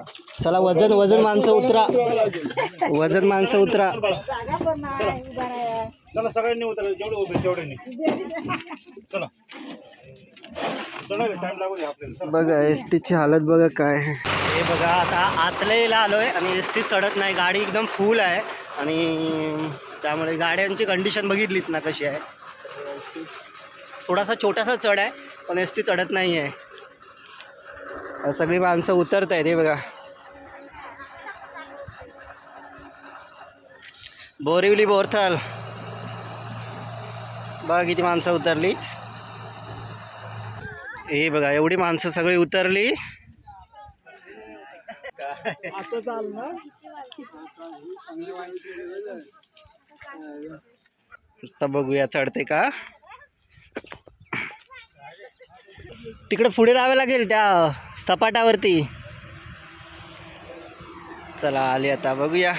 चला चला वजन वजन माणसं उतरा. वजन माणसं उतरा. चला सगळ्यांनी उतरा. जेवढे उभे तेवढ्यांनी. चला. चढायला टाइम लागू दे आपल्याला. चला. बघा एस टीची हालत बघा काय आहे. हे बघा आता आतलेला आलोय आणि एस टी चढत नाही. गाडी एकदम फुल आहे. आणि त्यामुळे गाड्यांची कंडिशन बघितलीत ना कशी आहे. थोडासा छोटासा चढ आहे पण एस टी चढत नाही आहे सगळी माणसं उतरत आहेत हे बघा. बोरिवली बोरथल. बघा किती माणसं उतरली. हे बघा एवढी माणसं सगळी उतरली. आता बघूया चढते का? तिकडे पुढे जावं लागेल त्या. सपाटावरती. चला आली आता बघूया.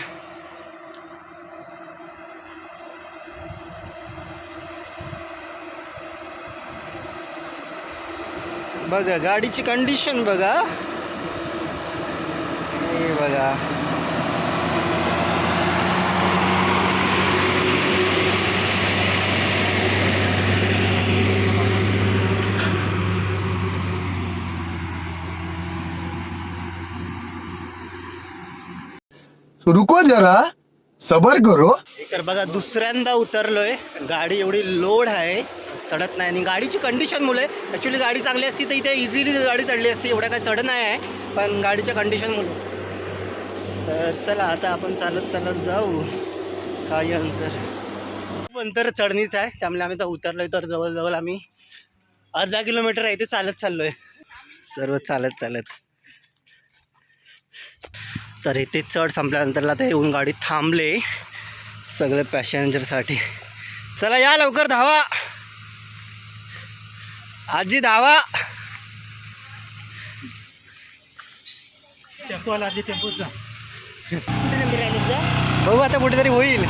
बघा गाडीची कंडिशन बघा. हे बघा. रुको जरा सबर करो. तर बघा दुसऱ्यांदा उतरलोय. गाडी एवढी लोड आहे चढत नाही. आणि गाडीची कंडिशन मुळे ॲक्च्युली गाडी चांगली असती तर इथे इझिली गाडी चढली असती. एवढ्या काय चढ नाही आहे पण गाडीच्या कंडिशन मुळे तर चला आता आपण चालत चालत जाऊ. काही अंतर. खूप अंतर चढणीच आहे. त्यामुळे आम्ही तर उतरलोय तर जवळजवळ आम्ही अर्धा किलोमीटर आहे ते चालत चाललोय. सर्व चालत चालत. तर इथे चढ संपल्यानंतर आता येऊन गाडी थांबले सगळे पॅसेंजरसाठी. चला या लवकर धावा. आजी धावा. आधी बघू आता कुठेतरी होईल.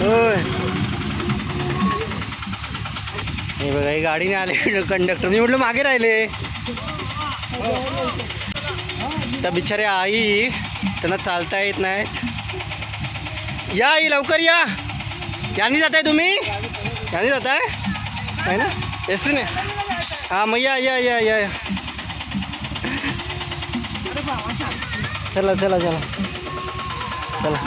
होय. हे बघा ही गाडीने आले कंडक्टर मी म्हटलं मागे राहिले. त्या बिचारे आई त्यांना चालता येत नाहीत. या आई लवकर या. यांनी जाताय तुम्ही? यांनी जाताय? आहे ना? एस टीने हां मग या या या या. चला चला चला. चला.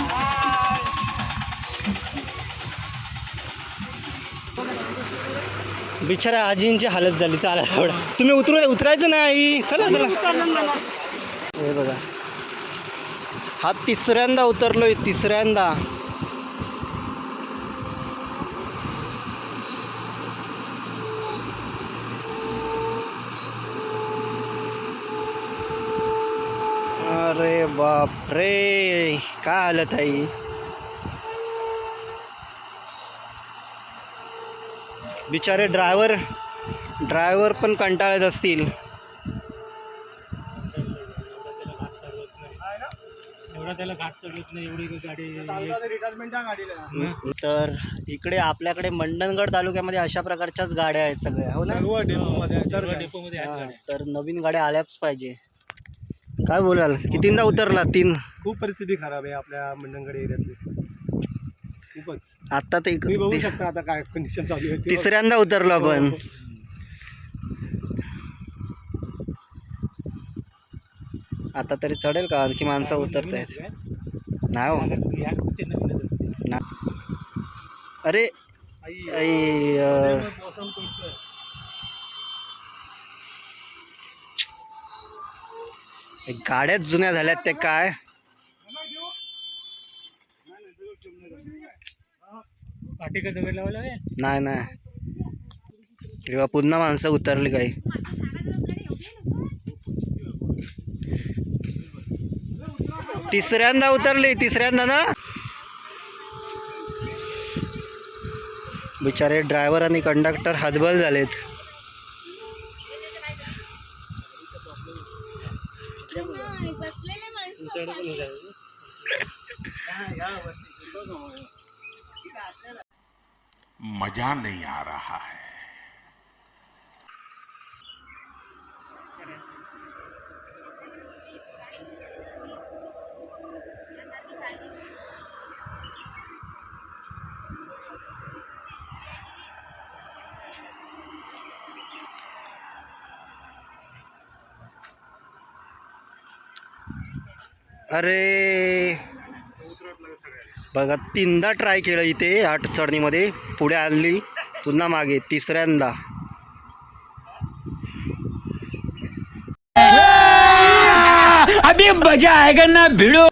बिचारा आजींची हालत झाली. चाला एवढा. तुम्ही उतरू उतरायचं नाही चला चला. हे बघा. हा तिसऱ्यांदा उतरलोय तिसऱ्यांदा. अरे बाप रे काय आलं ताई? बिचारे ड्रायव्हर ड्रायव्हर पण कंटाळत असतील. त्याला घाट चढत नाही एवढी गाडी गाडीला. तर इकडे आपल्याकडे मंडणगड तालुक्यामध्ये अशा प्रकारच्याच गाड्या आहेत सगळ्या हो ना? सर्व डेपोमध्ये सर्व डेपोमध्ये आहेत हा, गाड्या. तर नवीन गाड्या आल्याच पाहिजे. काय बोलाल? कितींदा उतरला? तीन? खूप परिस्थिती खराब आहे आपल्या मंडणगड एरियातली. खूपच. आता ते तुम्ही बघू शकता आता काय कंडिशन चालू आहे. ती. तिसऱ्यांदा उतरलो आपण. आता तरी चढेल का? आणखी माणसं उतरत आहेत. नाही हो. अरे गाड्याच जुन्या झाल्यात ते काय? नाही नाही. किंवा पुन्हा माणसं उतरली काही. तिसऱ्यांदा उतरली तिसऱ्यांदा ना? बिचारे ड्रायव्हर आणि कंडक्टर हातबल झालेत. मजा नहीं आ रहा है। अरे. बघा तीनदा ट्राय केलं इथे या चढणीमध्ये. पुढे आली पुन्हा मागे तिसऱ्यांदा. ना भिड़ो।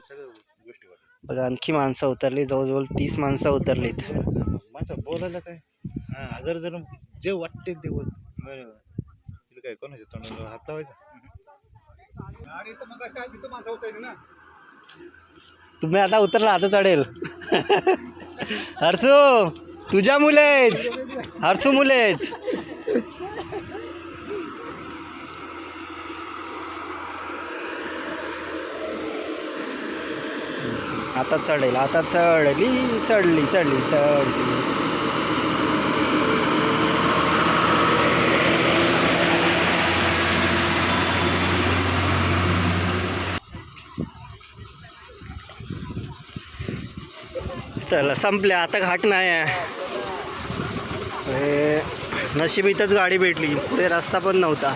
बघा आणखी माणसं उतरली जवळजवळ तीस माणसं उतरलीत. माझं बोलायला काय? हजार जर जे वाटते ते बोल. बरोबर. काय कोणाच्या तोंडाला हात लावायचा? तुम्ही आता उतरला आता चढेल. हर्षू तुझ्या मुलेच. हर्षू मुलेच. आता चढेल आता चढली चढली चढली चढली. चला संपले. आता घाट नाही आहे. नशीब इथंच गाडी भेटली. पुढे रस्ता पण नव्हता.